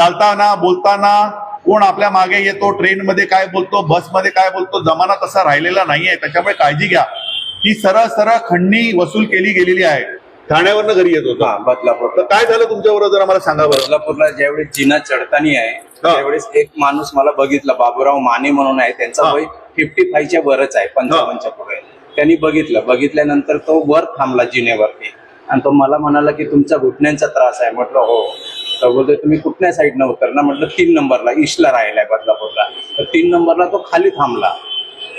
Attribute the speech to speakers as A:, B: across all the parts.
A: चालताना बोलताना कोण आपल्या मागे येतो ट्रेन मध्ये काय बोलतो बसमध्ये काय बोलतो जमाना तसा राहिलेला नाहीये. त्याच्यामुळे काळजी घ्या. ही सरळ सरळ खंडणी वसूल केली गेलेली आहे. ठाण्यावरनं घरी येत होता.
B: हा बदलापूर
A: तर काय झालं तुमच्याबरोबर जरा मला सांगा बरं.
B: बदलापूरला ज्यावेळेस जिना चढताना आहे त्यावेळेस एक माणूस मला बघितला बाबूराव माने म्हणून आहे. त्यांचा. वय फिफ्टी फायच्या वरच आहे पंचावन्नच्या पुढे. त्यांनी बघितलं. बघितल्यानंतर तो वर थांबला जिनेवरती. आणि तो मला म्हणाला की तुमचा घुटण्यांचा त्रास आहे. म्हटलं हो. तर बोलतोय तुम्ही कुठल्या साईडनं उतरला म्हटलं तीन नंबरला ईस्टला राहिलाय बदलापूरला. तर तीन नंबरला तो खाली थांबला.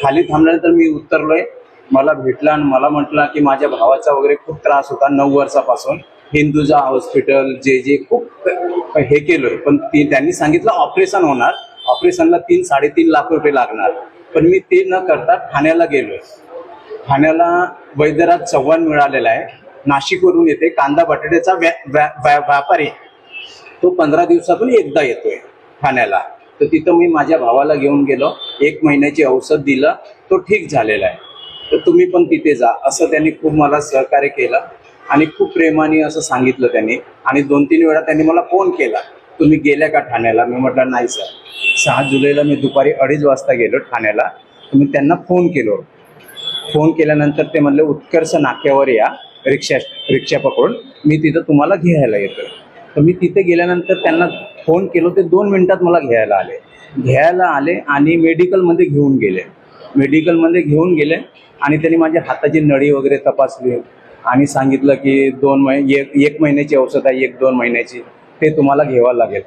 B: खाली थांबल्यानंतर मी उतरलोय. मला भेटला आणि मला म्हटला की माझ्या भावाचा वगैरे खूप त्रास होता नऊ वर्षापासून. हिंदुजा हॉस्पिटल जे जे खूप हे केलोय. पण ती त्यांनी सांगितलं ऑपरेशन होणार. ऑपरेशनला तीन साडेतीन लाख रुपये लागणार. पण मी ते न करता ठाण्याला गेलोय. ठाण्याला वैद्यराज चव्हाण मिळालेला आहे. नाशिकवरून येते. कांदा बटाट्याचा व्या- व्या- व्या- व्यापारी. तो पंधरा दिवसातून एकदा येतोय ठाण्याला तर तिथं मी माझ्या भावाला घेऊन गेलो. एक महिन्याची औषध दिलं. तो ठीक झालेला आहे. तर तुम्ही पण तिथे जा. असं त्यांनी खूप मला सहकार्य केलं आणि खूप प्रेमाने असं सांगितलं त्यांनी. आणि दोन तीन वेळा त्यांनी मला फोन केला. तुम्ही गेल्या का ठाण्याला? मी म्हटलं नाही सर. सहा जुलैला मी दुपारी अडीच वाजता गेलो ठाण्याला. मी त्यांना फोन केलो. फोन केल्यानंतर ते म्हणले उत्कर्ष नाक्यावर या. रिक्षा रिक्षा पकडून. मी तिथं तुम्हाला घ्यायला येतो तर मी तिथे गेल्यानंतर त्यांना फोन केलो. ते दोन मिनिटात मला घ्यायला आले. घ्यायला आले आणि मेडिकलमध्ये घेऊन गेले. मेडिकलमध्ये घेऊन गेले आणि त्यांनी माझ्या हाताची नळी वगैरे तपासली आणि सांगितलं की दोन महिने एक एक महिन्याची औषध आहे एक दोन महिन्याची. ते तुम्हाला घ्यावं लागेल.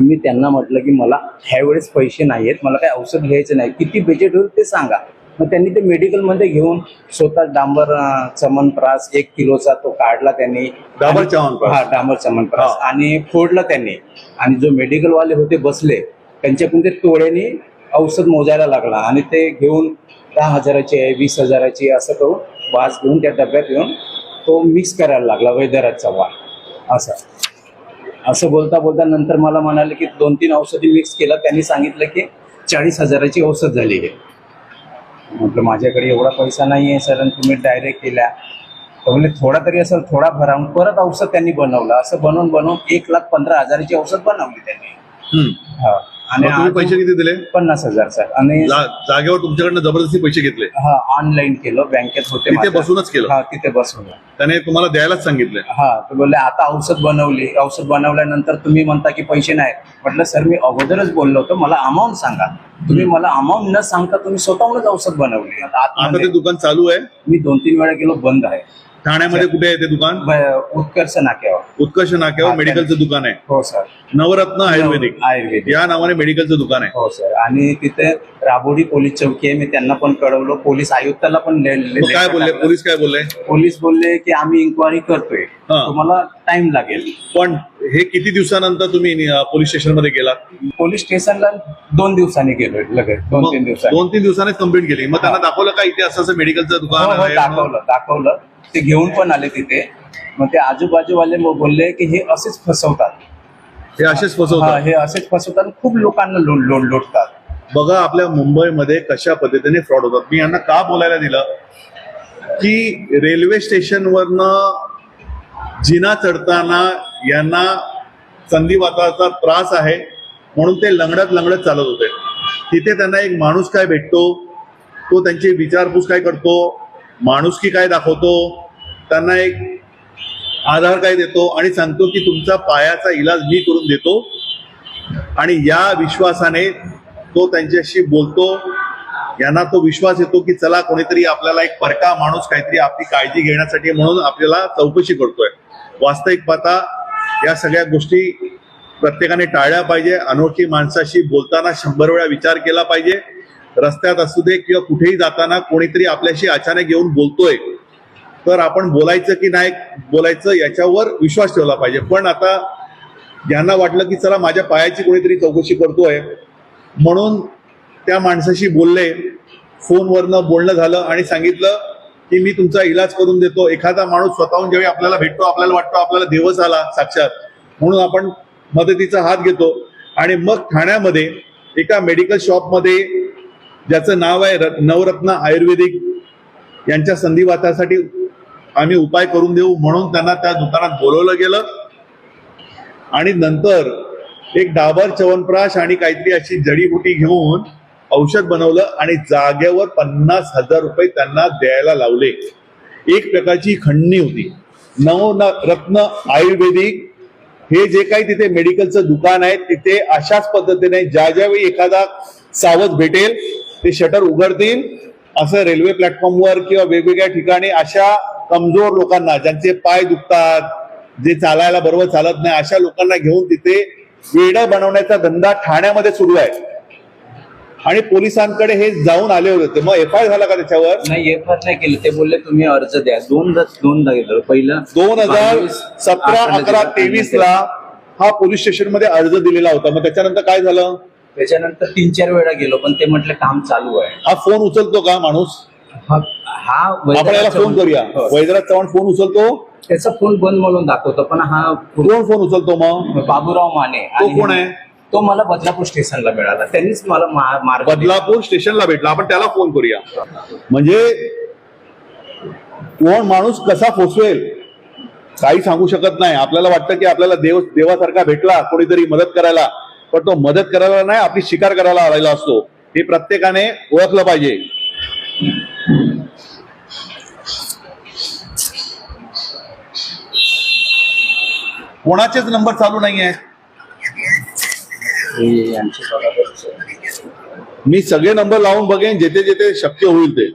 B: मी त्यांना म्हटलं की मला ह्यावेळेस पैसे नाही आहेत मला काही औषध घ्यायचं नाही. किती बजेट होईल ते सांगा. मग त्यांनी ते मेडिकलमध्ये घेऊन स्वतः डांबर चमनप्रास एक किलोचा तो काढला त्यांनी.
A: डांबर च्यवनप्राश.
B: हा डांबर चमनप्रास. आणि फोडलं त्यांनी. आणि जो मेडिकलवाले होते बसले त्यांच्याकडून ते तोड्याने औषध मोजायला लागला. आणि ते घेऊन दहा हजाराची आहे वीस हजाराची असं करून वास घेऊन त्या डब्यात घेऊन तो मिक्स करायला लागला वैद्यराजचा वास. असं. असं बोलता बोलता नंतर मला म्हणाले की दोन तीन औषधी मिक्स केलं त्यांनी सांगितलं की चाळीस हजाराची औषध झाली आहे. म्हटलं माझ्याकडे एवढा पैसा नाही आहे सर आणि तुम्ही डायरेक्ट केल्या तर म्हणजे थोडा तरी असेल थोडा भरावून परत औषध त्यांनी बनवलं असं बनवून बनवून एक लाख पंधरा हजाराची औषध बनवली त्यांनी. हा. आणि
A: मग तुम्ही
B: अजून
A: पैसे किती दिले?
B: पन्नास हजार सर. आणि
A: जा- जागेवर तुमच्याकडनं जबरदस्ती पैसे घेतले.
B: हा ऑनलाईन केलं बँकेत होते
A: तिथे
B: माझ्या.
A: बसूनच केलं.
B: हा तिथे बसून.
A: त्याने तुम्हाला द्यायलाच सांगितलं.
B: हा तर बोलले आता औषध बनवली. औषध बनवल्यानंतर तुम्ही म्हणता की पैसे नाही म्हटलं सर मी अगोदरच बोललो होतो. मला अमाऊंट सांगा. तुम्ही मला अमाऊंट न सांगता तुम्ही स्वतःहूनच औषध बनवली. आता
A: आता
B: आतमध्ये
A: ते दुकान चालू आहे.
B: मी दोन तीन वेळा गेलो बंद आहे.
A: ठाण्यामध्ये कुठे आहे ते दुकान?
B: ब- उत्कर्ष नाक्यावर.
A: उत्कर्ष नाक्यावर
B: हा,
A: मेडिकलचं दुकान आहे.
B: हो सर.
A: नवरत्न आयुर्वेदिक.
B: आयुर्वेदिक.
A: या नावाने मेडिकलचं दुकान आहे.
B: हो सर. आणि तिथे राबोडी पोलीस चौकी आहे. मी त्यांना पण कळवलं. पोलीस आयुक्ताला पण ले- ले-
A: मग काय
B: लेटर
A: बोलले?
B: टाकलं.
A: पोलीस काय बोलले?
B: पोलीस बोलले की आम्ही इन्क्वायरी करतोय.
A: हा.
B: तुम्हाला टाइम लागेल.
A: पण हे किती दिवसानंतर तुम्ही पोलीस स्टेशनमध्ये गेला
B: पोलीस स्टेशनला दोन दिवसांनी गेलोय लगेच. दोन तीन दिवसांनी.
A: दोन तीन दिवसांनीच कंप्लेंट केली. मग त्यांना दाखवलं का इथे असं असं मेडिकलचं दुकान
B: हो हो
A: आहे?
B: दाखवलं दाखवलं. ते घेऊन पण आले तिथे. मग ते आजूबाजूवाले मग बोलले की हे असेच फसवतात.
A: हे असेच
B: हा
A: फसवतात?
B: हे असेच फसवतात. खूप लोकांना लोन लोन लोटतात.
A: बघा आपल्या मुंबईमध्ये कशा पद्धतीने फ्रॉड होतात. मी यांना का बोलायला दिलं? की रेल्वे स्टेशनवरनं जिना चढताना यांना संधिवाताचा त्रास आहे म्हणून ते लंगडत लंगडत चालत होते. तिथे त्यांना एक माणूस काय भेटतो? तो त्यांची विचारपूस काय करतो? माणुसकी काय दाखवतो? त्यांना एक आधार काय देतो? आणि सांगतो की तुमचा पायाचा इलाज मी करून देतो. आणि या विश्वासाने तो त्यांच्याशी बोलतो. यांना तो विश्वास येतो की चला कोणीतरी आपल्याला एक परका माणूस काहीतरी आपली काळजी घेण्यासाठी म्हणून आपल्याला चौकशी करतोय. वास्तविक पाहता या सगळ्या गोष्टी प्रत्येकाने टाळल्या पाहिजे. अनोळखी माणसाशी बोलताना शंभर वेळा विचार केला पाहिजे. रस्त्यात असू दे किंवा कुठेही जाताना कोणीतरी आपल्याशी अचानक येऊन बोलतोय. तर आपण बोलायचं की नाही बोलायचं याच्यावर विश्वास ठेवला पाहिजे. पण आता ज्यांना वाटलं की चला माझ्या पायाची कोणीतरी चौकशी करतोय. म्हणून त्या माणसाशी बोलले. फोनवरनं बोलणं झालं आणि सांगितलं की मी तुमचा इलाज करून देतो. एखादा माणूस स्वतःहून जेव्हा आपल्याला भेटतो आपल्याला वाटतो आपल्याला दिवस आला साक्षात म्हणून आपण मदतीचा हात घेतो. आणि मग ठाण्यामध्ये एका मेडिकल शॉपमध्ये ज्याचं नाव आहे नवरत्न आयुर्वेदिक यांच्या संधिवातासाठी आम्ही उपाय करून देऊ म्हणून त्यांना त्या दुकानात बोलवलं गेलं. आणि नंतर एक डाबर च्यवनप्राश आणि काहीतरी अशी जडीबुटी घेऊन औषध बनवलं आणि जागेवर पन्नास हजार रुपये त्यांना द्यायला लावले. एक प्रकारची खंडणी होती. नव रत्न आयुर्वेदिक हे जे काही तिथे मेडिकलचं दुकान आहे तिथे अशाच पद्धतीने ज्या ज्यावेळी एखादा सावध भेटेल ते शटर उघडतील. असं रेल्वे प्लॅटफॉर्मवर किंवा वेगवेगळ्या ठिकाणी अशा कमजोर लोकांना ज्यांचे पाय दुखतात जे चालायला बरोबर चालत नाही अशा लोकांना घेऊन तिथे वेडं बनवण्याचा धंदा ठाण्यामध्ये सुरू आहे. आणि पोलिसांकडे हे जाऊन आले होते. मग एफ आय झाला का त्याच्यावर?
B: नाही एफ आर नाही केलं. ते बोलले तुम्ही अर्ज द्या. दोनदा दोनदा गेलो. पहिलं
A: दोन हजार सतरा अकरा तेवीस ला हा पोलीस स्टेशनमध्ये अर्ज दिलेला होता. मग त्याच्यानंतर काय झालं?
B: त्याच्यानंतर तीन चार वेळा गेलो पण ते म्हटलं काम चालू आहे.
A: हा फोन उचलतो का माणूस?
B: हा
A: आपण याला फोन करूया.
B: हो.
A: वैद्यराज चव्हाण फोन उचलतो?
B: त्याचा फोन बंद म्हणून दाखवतो पण हा
A: कोण फोन उचलतो मग?
B: बाबूराव माने.
A: तो कोण आहे?
B: तो मला बदलापूर स्टेशनला मिळाला. त्यांनीच मला मा- मार्ग दिला.
A: बदलापूर स्टेशनला भेटला. आपण त्याला फोन करूया. म्हणजे कोण माणूस कसा फसवेल काही सांगू शकत नाही. आपल्याला वाटतं की आपल्याला देव देवासारखा भेटला कोणीतरी मदत करायला. पण तो मदत करायला नाही आपली शिकार करायला आलेला असतो. हे प्रत्येकाने ओळखलं पाहिजे. कोणाचेच नंबर चालू नाहीये.
B: हे
A: मी सगळे नंबर लावून बघेन जेथे जेथे शक्य होईल ते.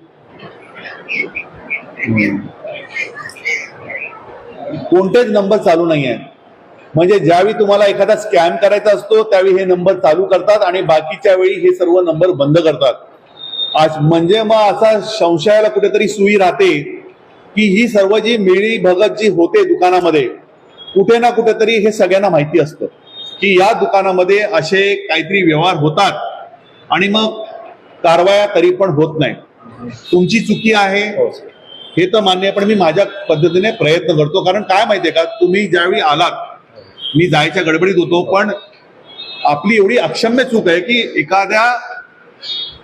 A: कोणतेच नंबर चालू नाही आहे म्हणजे ज्यावेळी तुम्हाला एखादा स्कॅम करायचा असतो त्यावेळी हे नंबर चालू करतात आणि बाकीच्या वेळी हे सर्व नंबर बंद करतात. आज म्हणजे मग असा संशयाला कुठेतरी सुई राहते की ही सर्व जी मिळी भगत जी होते दुकानामध्ये कुठे ना कुठेतरी हे सगळ्यांना माहिती असतं. की या दुकानामध्ये असे काहीतरी व्यवहार होतात आणि मग कारवाया तरी पण होत नाही. तुमची चुकी आहे.
B: हो.
A: हे तर मान्य आहे पण मी माझ्या पद्धतीने प्रयत्न करतो. कारण काय माहितीये का? तुम्ही ज्यावेळी आलात मी जायच्या गडबडीत होतो पण आपली एवढी अक्षम्य चूक आहे की एखाद्या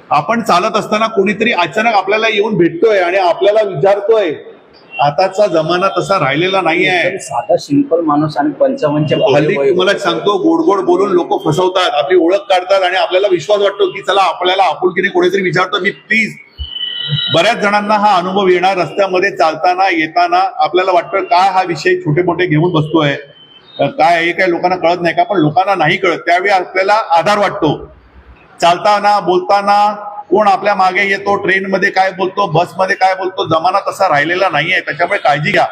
A: आपण चालत असताना कोणीतरी अचानक आपल्याला येऊन भेटतोय आणि आपल्याला विचारतोय आताचा जमाना तसा राहिलेला नाही आहे
B: साधा सिंपल माणूस आणि पंचावन्नच्या पुढे
A: हल्ली तुम्हाला. सांगतो गोड गोड बोलून लोक फसवतात आपली ओळख काढतात आणि आपल्याला विश्वास वाटतो की चला आपल्याला आपुलकीने कोणीतरी विचारतो मी प्लीज बऱ्याच जणांना हा अनुभव येणार रस्त्यामध्ये चालताना येताना आपल्याला वाटतं काय हा विषय छोटे मोठे घेऊन बसतोय? काय हे काय लोकांना कळत नाही का? पण लोकांना नाही कळत. त्यावेळी आपल्याला आधार वाटतो. चालताना बोलताना कोण आपल्या मागे येतो ट्रेनमध्ये काय बोलतो बसमध्ये काय बोलतो जमाना तसा राहिलेला नाहीये. त्याच्यामुळे काळजी घ्या.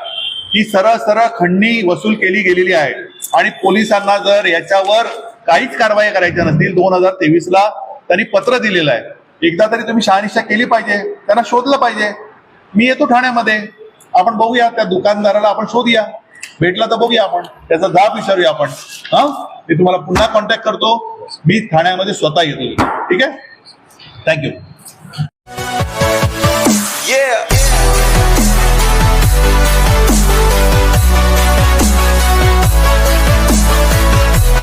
A: ही सरळ सरळ खंडणी वसूल केली गेलेली आहे. आणि पोलिसांना जर याच्यावर काहीच कारवाई करायच्या नसतील दोन हजार तेवीसला त्यांनी पत्र दिलेलं आहे. एकदा तरी तुम्ही शहानिशा केली पाहिजे त्यांना शोधलं पाहिजे. मी येतो ठाण्यामध्ये. आपण बघूया त्या दुकानदाराला आपण शोधूया. भेटला तर बघूया आपण. त्याचा जाब विचारूया आपण. हा? मी तुम्हाला पुन्हा कॉन्टॅक्ट करतो. मी ठाण्यामध्ये स्वतः येतो. ठीक आहे? Thank you. Yeah.